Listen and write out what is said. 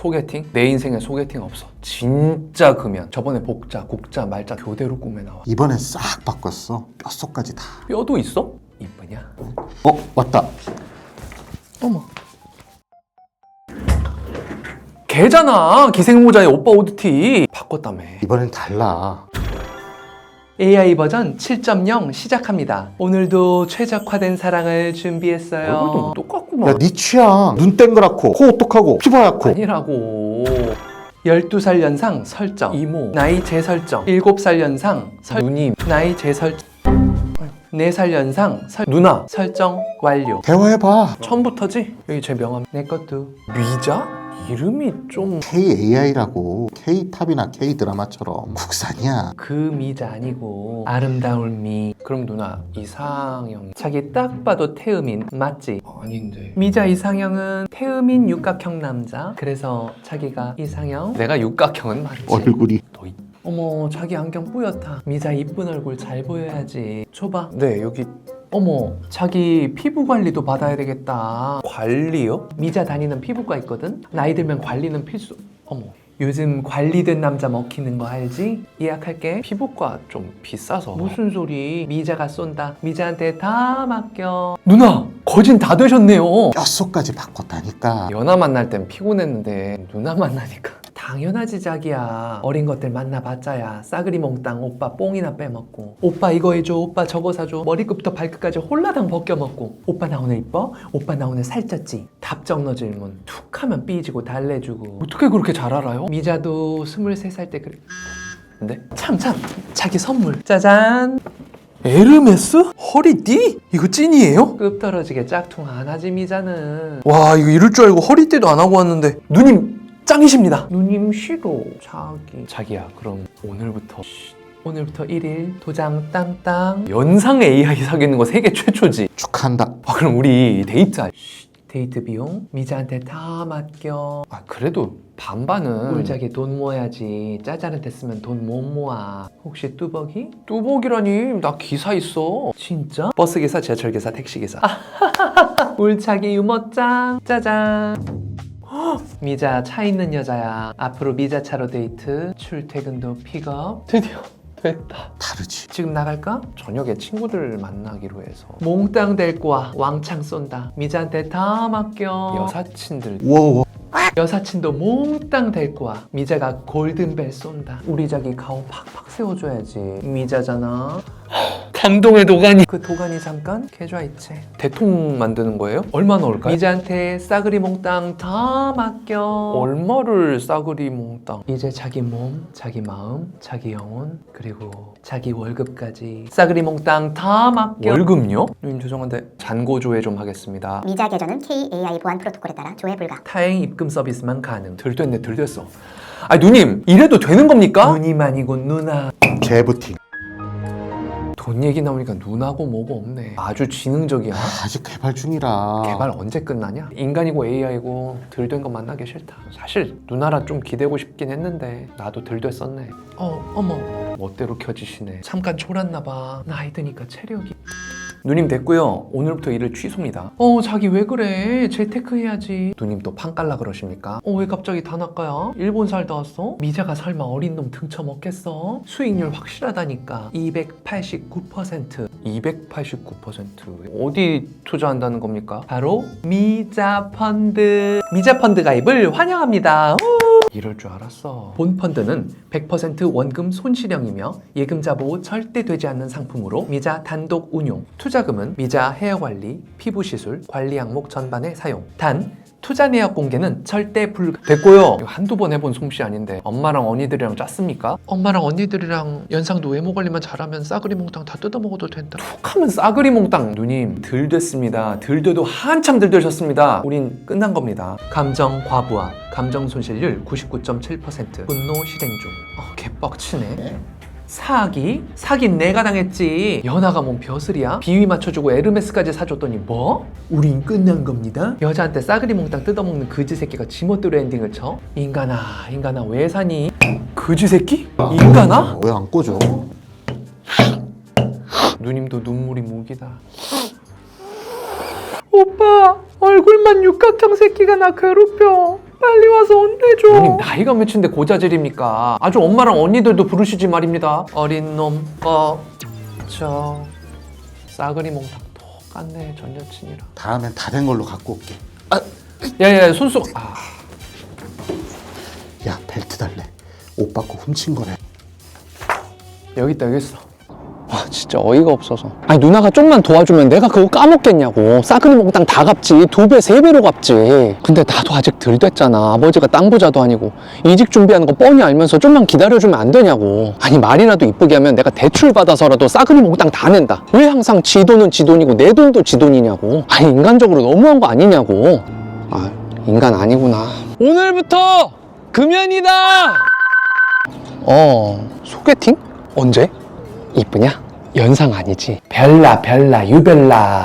소개팅? 내 인생에 소개팅 없어. 진짜 금연. 저번에 복자, 곡자, 말자 교대로 꿈에 나와. 이번엔 싹 바꿨어. 뼛속까지 다. 뼈도 있어? 이쁘냐? 어 왔다. 어머. 걔잖아. 기생모자의 오빠 오드티. 바꿨다며. 이번엔 달라. AI 버전 7.0 시작합니다. 오늘도 최적화된 사랑을 준비했어요. 얼굴도 똑같구만. 야 네 취향. 눈 땡그랗고 코 오똑하고 피부 하얗고. 아니라고. 12살 연상 설정 이모 나이 재설정 7살 연상 설 누님 나이 재설정 4살 연상 설 누나 설정 완료 대화해봐. 처음부터지? 여기 제 명함 내 것도 미자? 이름이 좀 KAI라고 K팝이나 K드라마처럼 국산이야. 그 미자 아니고 아름다울 미. 그럼 누나 이상형 자기 딱 봐도 태음인 맞지? 아닌데. 미자 이상형은 태음인 육각형 남자. 그래서 자기가 이상형 내가 육각형은 맞지? 얼굴이. 너 이- 어머 자기 안경 뿌옇다. 미자 이쁜 얼굴 잘 보여야지. 줘봐. 네 여기 어머 자기 피부 관리도 받아야 되겠다. 관리요? 미자 다니는 피부과 있거든? 나이 들면 관리는 필수. 어머 요즘 관리된 남자 먹히는 거 알지? 예약할게. 피부과 좀 비싸서. 무슨 소리? 미자가 쏜다. 미자한테 다 맡겨. 누나 거진 다 되셨네요. 뼛속까지 바꿨다니까. 연하 만날 땐 피곤했는데 누나 만나니까 당연하지 자기야. 어린 것들 만나봤자야. 싸그리 몽땅 오빠 뽕이나 빼먹고. 오빠 이거 해줘 오빠 저거 사줘. 머리끝부터 발끝까지 홀라당 벗겨먹고. 오빠 나 오늘 이뻐? 오빠 나 오늘 살쪘지? 답정너 질문. 툭 하면 삐지고 달래주고. 어떻게 그렇게 잘 알아요? 미자도 23살 때 그래. 근데? 참 참. 자기 선물. 짜잔. 에르메스? 허리띠? 이거 찐이에요? 급 떨어지게 짝퉁 안 하지 미자는. 와 이거 이럴 줄 알고 허리띠도 안 하고 왔는데. 누님 짱이십니다. 누님 싫어 자기. 자기야 그럼 오늘부터 오늘부터 1일 도장 땅땅 연상 AI 사귀는 거 세계 최초지. 축하한다. 아 그럼 우리 데이트 할 데이트 비용? 미자한테 다 맡겨. 아 그래도 반반은 꿀자기 돈 모아야지. 짜잘한테 쓰면 돈 못 모아. 혹시 뚜벅이? 뚜벅이라니 나 기사 있어. 진짜? 버스기사 지하철기사 택시기사. 울차기 유머짱. 짜잔. 헉, 미자 차 있는 여자야. 앞으로 미자 차로 데이트 출퇴근도 픽업. 드디어 됐다. 다르지. 지금 나갈까? 저녁에 친구들 만나기로 해서. 몽땅 데리고 와. 왕창 쏜다. 미자한테 다 맡겨. 여사친들. 우와 여사친도 몽땅 데리고 와. 미자가 골든벨 쏜다. 우리 자기 가오 팍팍 세워줘야지. 미자잖아 감동의 도가니 그 도가니 잠깐 계좌이체 대통 만드는 거예요? 얼마 넣을까요? 미자한테 싸그리 몽땅 다 맡겨 얼마를 싸그리 몽땅 이제 자기 몸, 자기 마음, 자기 영혼 그리고 자기 월급까지 싸그리 몽땅 다 맡겨 월급요? 누님 죄송한데 잔고 조회 좀 하겠습니다 미자 계좌는 KAI 보안 프로토콜에 따라 조회 불가. 타행 입금 서비스만 가능. 들됐네, 들됐어. 아 누님, 이래도 되는 겁니까? 누님 아니고 누나. 개부팅. 돈 얘기 나오니까 눈하고 뭐고 없네. 아주 지능적이야. 아직 개발 중이라. 개발 언제 끝나냐? 인간이고 AI고 들된 거 만나기 싫다. 사실 누나라 좀 기대고 싶긴 했는데 나도 들됐었네. 어, 어머. 멋대로 켜지시네. 잠깐 졸았나 봐. 나이 드니까 체력이. 누님 됐고요. 오늘부터 일을 취소입니다. 어, 자기 왜 그래? 재테크 해야지. 누님 또 판 깔라 그러십니까? 어, 왜 갑자기 다 낚아야? 일본 살다 왔어? 미자가 설마 어린 놈 등쳐 먹겠어? 수익률 확실하다니까. 289%. 289%. 어디 투자한다는 겁니까? 바로 미자 펀드. 미자 펀드 가입을 환영합니다. 우! 이럴 줄 알았어. 본 펀드는 100% 원금 손실형이며 예금자 보호 절대 되지 않는 상품으로 미자 단독 운용. 투자금은 미자 헤어 관리, 피부 시술, 관리 항목 전반에 사용. 단 투자 내역 공개는 절대 불가. 됐고요. 이거 한두 번 해본 솜씨 아닌데 엄마랑 언니들이랑 짰습니까? 엄마랑 언니들이랑 연상도 외모 관리만 잘하면 싸그리 몽땅 다 뜯어 먹어도 된다. 툭하면 싸그리 몽땅. 누님 들 됐습니다. 들 돼도 한참 들 되셨습니다. 우린 끝난 겁니다. 감정 과부하, 감정 손실률 99.7%, 분노 실행 중. 어, 개빡치네. 사기? 사긴 내가 당했지. 연하가 뭔 벼슬이야? 비위 맞춰주고 에르메스까지 사줬더니 뭐? 우린 끝난 겁니다. 여자한테 싸그리 몽땅 뜯어먹는 그지 새끼가 지멋대로 엔딩을 쳐? 인간아, 인간아 왜 사니? 그지 새끼? 인간아? 왜 안 꺼져? 누님도 눈물이 무기다. 오빠, 얼굴만 육각형 새끼가 나 괴롭혀. 빨리 와서 혼내줘. 형님 나이가 몇인데 고자질입니까? 아주 엄마랑 언니들도 부르시지 말입니다. 어린 놈, 어, 저 싸그리 몽탕 똑같네 전 여친이랑. 다음엔 다 된 걸로 갖고 올게. 야야 손수. 아, 야 벨트 달래. 옷 받고 훔친 거래. 여기 있다 여기 있어. 아 진짜 어이가 없어서. 아니 누나가 좀만 도와주면 내가 그거 까먹겠냐고. 싸그리 몽땅 다 갚지. 두 배 세 배로 갚지. 근데 나도 아직 덜 됐잖아. 아버지가 땅 부자도 아니고. 이직 준비하는 거 뻔히 알면서 좀만 기다려주면 안 되냐고. 아니 말이라도 이쁘게 하면 내가 대출 받아서라도 싸그리 몽땅 다 낸다. 왜 항상 지 돈은 지 돈이고 내 돈도 지 돈이냐고. 아니 인간적으로 너무한 거 아니냐고. 아 인간 아니구나. 오늘부터 금연이다! 어 소개팅? 언제? 이쁘냐? 연상 아니지? 별나 별나 유별나